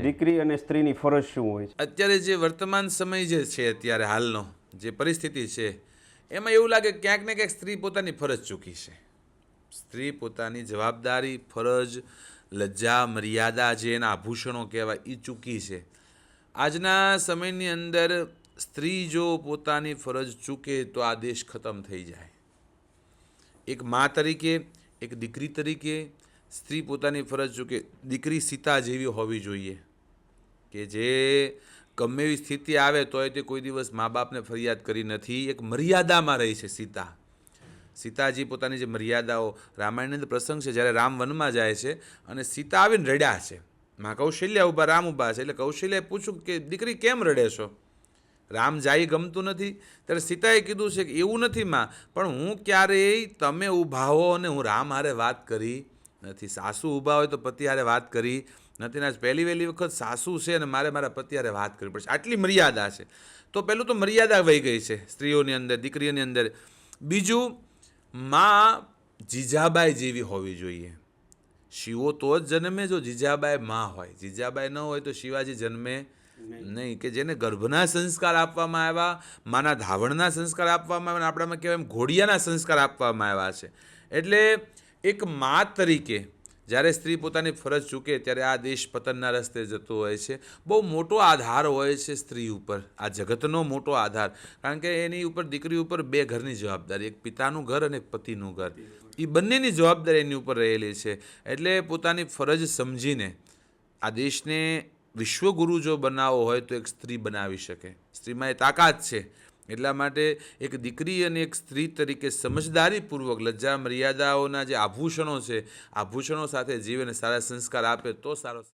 દીકરી અને સ્ત્રીની ફરજ શું હોય છે? અત્યારે જે વર્તમાન સમય જે છે અત્યારે હાલનો જે પરિસ્થિતિ છે એમાં એવું લાગે ક્યાંક ને ક્યાંક સ્ત્રી પોતાની ફરજ ચૂકી છે. સ્ત્રી પોતાની જવાબદારી ફરજ લજ્જા મર્યાદા જે એના આભૂષણો કહેવાય એ ચૂકી છે. આજના સમયની અંદર સ્ત્રી જો પોતાની ફરજ ચૂકે તો આ દેશ ખતમ થઈ જાય. એક મા તરીકે એક દીકરી તરીકે સ્ત્રી પોતાની ફરજ ચૂકે દીકરી સીતા જેવી હોવી જોઈએ. કે જે ગમે એવી સ્થિતિ આવે તોય તે કોઈ દિવસ મા બાપને ફરિયાદ કરી નથી. એક મર્યાદામાં રહી છે સીતા. સીતાજી પોતાની જે મર્યાદાઓ રામાયણની અંદર પ્રસંગ છે, જ્યારે રામ વનમાં જાય છે અને સીતા આવીને રડ્યા છે. માં કૌશલ્યા ઊભા, રામ ઊભા છે. એટલે કૌશલ્યાએ પૂછ્યું કે, દીકરી કેમ રડે છો? રામ જાય ગમતું નથી. ત્યારે સીતાએ કીધું છે કે, એવું નથી માં, પણ હું ક્યારેય તમે ઊભા હો અને હું રામ હારે વાત કરી નથી. સાસુ ઊભા હોય તો પતિ હારે વાત કરી. નથી ના પહેલી વહેલી વખત સાસુ છે અને મારે મારા પતિ હારે વાત કરવી પડશે. આટલી મર્યાદા છે. તો પહેલું તો મર્યાદા વહી ગઈ છે સ્ત્રીઓની અંદર દીકરીઓની અંદર. બીજું માં જીજાબાઈ જેવી હોવી જોઈએ. શિવો તો જ જન્મે જો જીજાબાઈ માં હોય. જીજાબાઈ ન હોય તો શિવાજી જન્મે નહીં. કે જેને ગર્ભના સંસ્કાર આપવામાં આવ્યા માના ધાવણના સંસ્કાર આપવામાં આવ્યા અને આપણામાં કહેવાય એમ ઘોડિયાના સંસ્કાર આપવામાં આવ્યા છે. એટલે એક મા તરીકે જ્યારે સ્ત્રી પોતાની ફરજ ચૂકે ત્યારે આ દેશ પતનના રસ્તે જતો હોય છે. બહુ મોટો આધાર હોય છે સ્ત્રી ઉપર. આ જગતનો મોટો આધાર. કારણ કે એની ઉપર દીકરી ઉપર બે ઘરની જવાબદારી, એક પિતાનું ઘર અને પતિનું ઘર. એ બંનેની જવાબદારી એની ઉપર રહેલી છે. એટલે પોતાની ફરજ સમજીને આ દેશને વિશ્વગુરુ જો બનાવવો હોય તો એક સ્ત્રી બનાવી શકે. સ્ત્રીમાં એ તાકાત છે. એટલા માટે એક દીકરી અને એક સ્ત્રી તરીકે સમજદારીપૂર્વક લજ્જા મર્યાદાઓના જે આભૂષણો છે, આભૂષણો સાથે જીવને સારા સંસ્કાર આપે તો સારો